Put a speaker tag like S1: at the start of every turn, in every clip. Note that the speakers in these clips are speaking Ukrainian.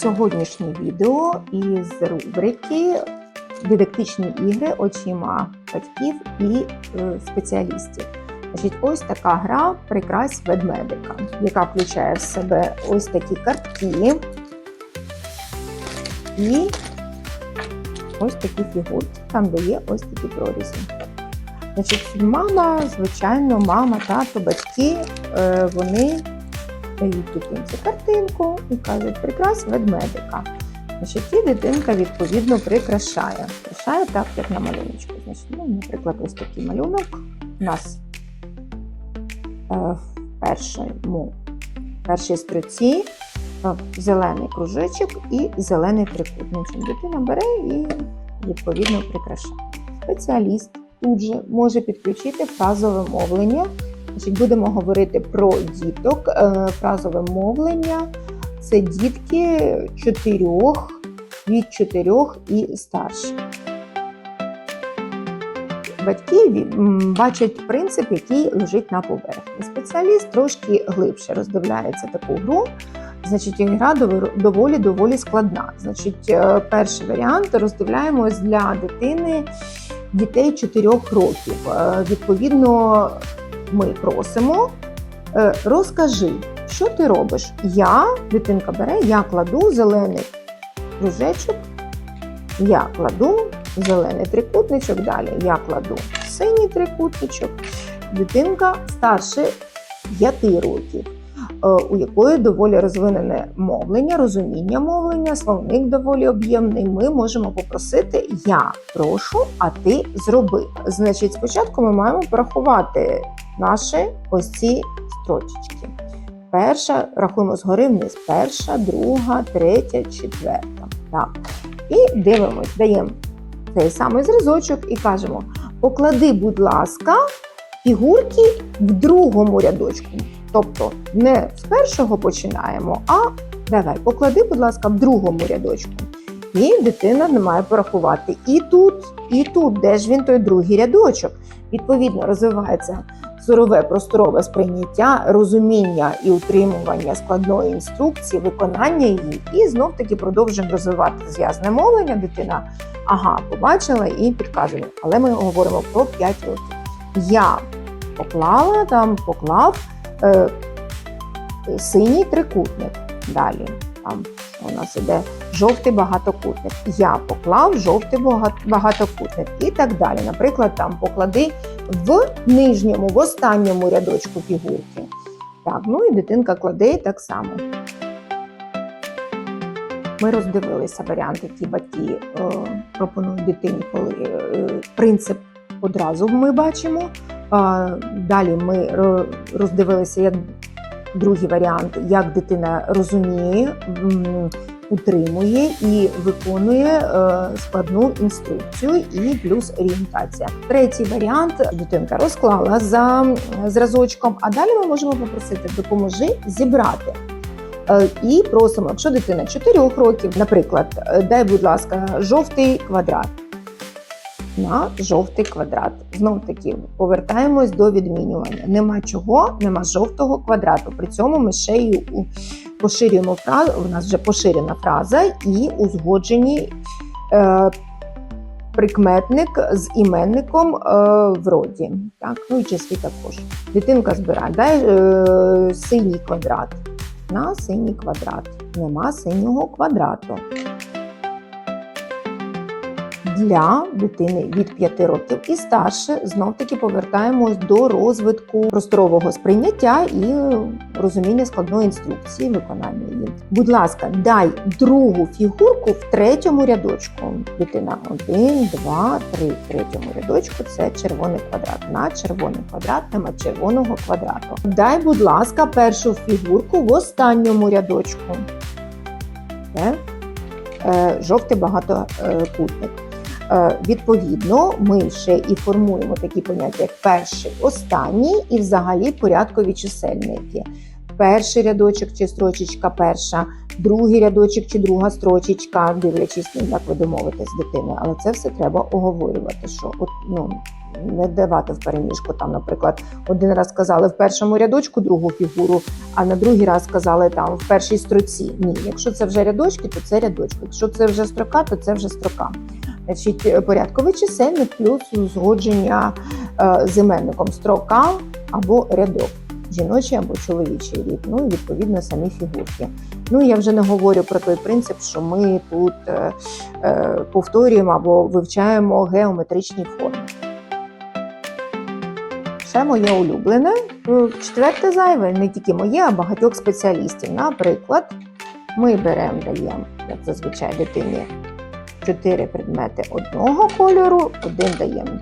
S1: Сьогоднішнє відео із рубрики Дидактичні ігри очима батьків і е, спеціалістів. Ось така гра Прикрась ведмедика, яка включає в себе ось такі картки і ось такі фігурки, там де є ось такі прорізі. Значить, мама, звичайно, мама, тато, батьки, е, вони дають дитинці картинку і кажуть, прикрась ведмедика. Значить, і дитинка відповідно прикрашає. Прикрашає так, як на малюночку. Значить, ну, наприклад, ось такий малюнок у нас е, в першому, першій строці е, зелений кружечок і зелений трикутничок. Дитина бере і відповідно прикрашає. Спеціаліст тут же може підключити фразове мовлення. Значить, будемо говорити про діток. Е, Фразове мовлення це дітки чотирьох, від чотирьох і старші. Батьки бачать принцип, який лежить на поверхні. Спеціаліст трошки глибше роздивляється таку гру. Значить, гра доволі доволі складна. Значить, е, перший варіант роздивляємось для дитини дітей 4 років. Е, Відповідно, ми просимо, е, розкажи, що ти робиш. Я, дитинка бере, я кладу зелений кружечок, я кладу зелений трикутничок, далі я кладу синій трикутничок. Дитинка старше 5 років. е, У якої доволі розвинене мовлення, розуміння мовлення, словник доволі об'ємний. Ми можемо попросити Я прошу, а ти зроби. Значить, спочатку ми маємо порахувати наші ось ці строчечки. Перша, рахуємо згори вниз. Перша, друга, третя, четверта. Так. І дивимось, даємо цей самий зразочок і кажемо: поклади, будь ласка, фігурки в другому рядочку. Тобто не з першого починаємо, а давай, поклади, будь ласка, в другому рядочку. І дитина не має порахувати і тут, і тут, де ж він той другий рядочок. Відповідно, розвивається сурове просторове сприйняття, розуміння і утримування складної інструкції, виконання її, і знов таки продовжуємо розвивати зв'язне мовлення. Дитина ага, побачила і підказує. Але ми говоримо про 5 років. Я поклала там, поклав е, синій трикутник. Далі там у нас іде жовтий багатокутник. Я поклав жовтий бага- багатокутник і так далі. Наприклад, там поклади в нижньому, в останньому рядочку фігурки. Так, ну і дитинка кладе так само. Ми роздивилися варіант, які батьки е, пропонують дитині, коли е, принцип одразу ми бачимо. А, Далі ми роздивилися як другий варіант, як дитина розуміє, утримує і виконує е, складну інструкцію і плюс орієнтація. Третій варіант дитинка розклала за зразочком, а далі ми можемо попросити допоможи зібрати. Е, І просимо, якщо дитина 4 років, наприклад, е, дай, будь ласка, жовтий квадрат на жовтий квадрат. Знов таки повертаємось до відмінювання. Нема чого, нема жовтого квадрату. При цьому ми ще й поширюємо фразу. У нас вже поширена фраза і узгоджені е, прикметник з іменником е, в роді. Так, ну і числі також. Дитинка збирає. Дай е, синій квадрат. На синій квадрат. Нема синього квадрату для дитини від 5 років і старше знов таки повертаємось до розвитку просторового сприйняття і розуміння складної інструкції, виконання її. Будь ласка, дай другу фігурку в третьому рядочку. Дитина 1, 2, 3. В третьому рядочку це червоний квадрат. На червоний квадрат нема червоного квадрату. Дай, будь ласка, першу фігурку в останньому рядочку. Це е, жовтий багатокутник. Е, Відповідно, ми ще і формуємо такі поняття, як перший, останній і взагалі порядкові чисельники. Перший рядочок чи строчечка перша, другий рядочок чи друга строчечка, дивлячись, ну, як ви домовитесь з дитиною. Але це все треба оговорювати. Що от, ну, не давати в переміжку. Там, наприклад, один раз сказали в першому рядочку другу фігуру, а на другий раз сказали там в першій строці. Ні, якщо це вже рядочки, то це рядочки. Якщо це вже строка, то це вже строка. Значить, е, порядковий чисельник плюс узгодження е, строка або рядок. Жіночий або чоловічий рід, ну і відповідно самі фігурки. Ну я вже не говорю про той принцип, що ми тут е, повторюємо або вивчаємо геометричні форми. Ще моє улюблене. Четверте зайве, не тільки моє, а багатьох спеціалістів. Наприклад, ми беремо, даємо, як зазвичай дитині, чотири предмети одного кольору, один даємо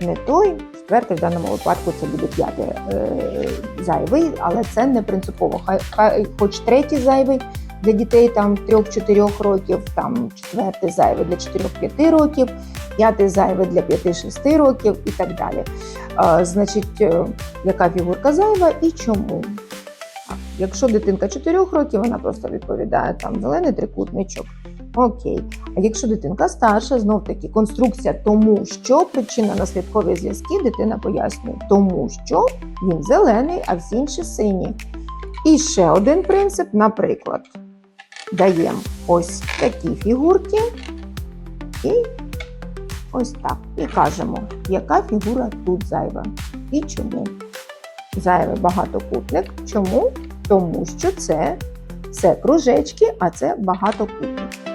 S1: не той. Четвертий в даному випадку це буде п'ятий е, зайвий, але це не принципово. Хай, хай хоч третій зайвий для дітей там 3-4 років, там четвертий зайвий для 4-5 років, п'ятий зайвий для 5-6 років і так далі. А, значить, е, яка фігурка зайва і чому? Якщо дитинка 4 років, вона просто відповідає там зелений трикутничок. Окей. А якщо дитинка старша, знов таки конструкція тому, що причина наслідкові зв'язки дитина пояснює, тому що він зелений, а всі інші сині. І ще один принцип, наприклад, даємо ось такі фігурки і ось так. І кажемо, яка фігура тут зайва і чому. Зайвий багатокутник. Чому? Тому що це, це кружечки, а це багатокутник.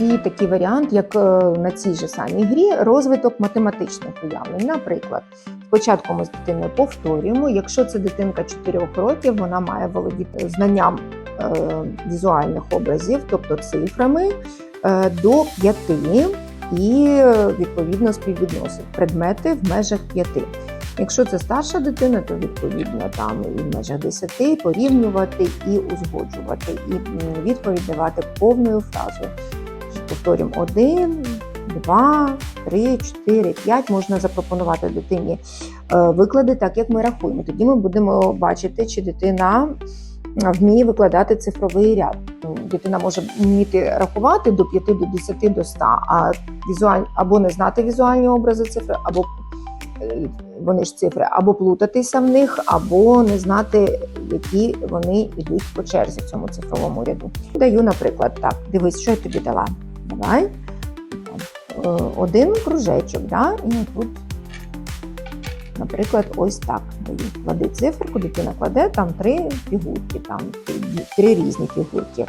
S1: І такий варіант, як е, на цій же самій грі, розвиток математичних уявлень. Наприклад, спочатку ми з дитиною повторюємо, якщо це дитинка 4 років, вона має володіти знанням е, візуальних образів, тобто цифрами е, до 5 і відповідно співвідносить предмети в межах 5. Якщо це старша дитина, то відповідно там і в межах 10 порівнювати і узгоджувати, і відповідь давати повною фразою. Повторюємо один, два, три, чотири, п'ять. Можна запропонувати дитині е, виклади так, як ми рахуємо. Тоді ми будемо бачити, чи дитина вміє викладати цифровий ряд. Дитина може вміти рахувати до 5, до 10, до 100, а візуаль... або не знати візуальні образи цифри, або е, вони ж цифри, або плутатися в них, або не знати, які вони йдуть по черзі в цьому цифровому ряду. Даю, наприклад, так, дивись, що я тобі дала. Давай. Один кружечок, да? і тут, наприклад, ось так. Клади циферку, дитина кладе там три фігурки, там три різні фігурки.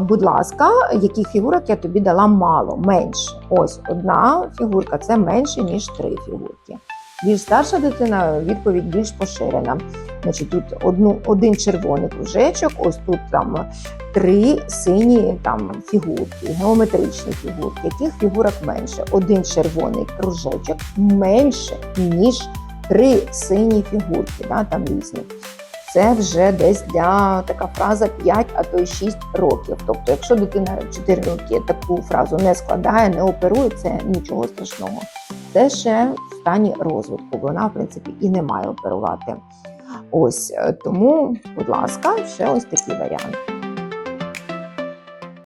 S1: Будь ласка, яких фігурок я тобі дала мало, менше. Ось одна фігурка це менше, ніж три фігурки. Більш старша дитина відповідь більш поширена. Значить, тут одну, один червоний кружечок, ось тут там три сині там фігурки, геометричні фігурки. Яких фігурок менше? Один червоний кружечок менше, ніж три сині фігурки, да, там різні. Це вже десь для така фраза 5, а то й 6 років. Тобто, якщо дитина 4 роки таку фразу не складає, не оперує, це нічого страшного. Це ще в стані розвитку. Вона, в принципі, і не має оперувати. Ось е, тому, будь ласка, ще ось такий варіант.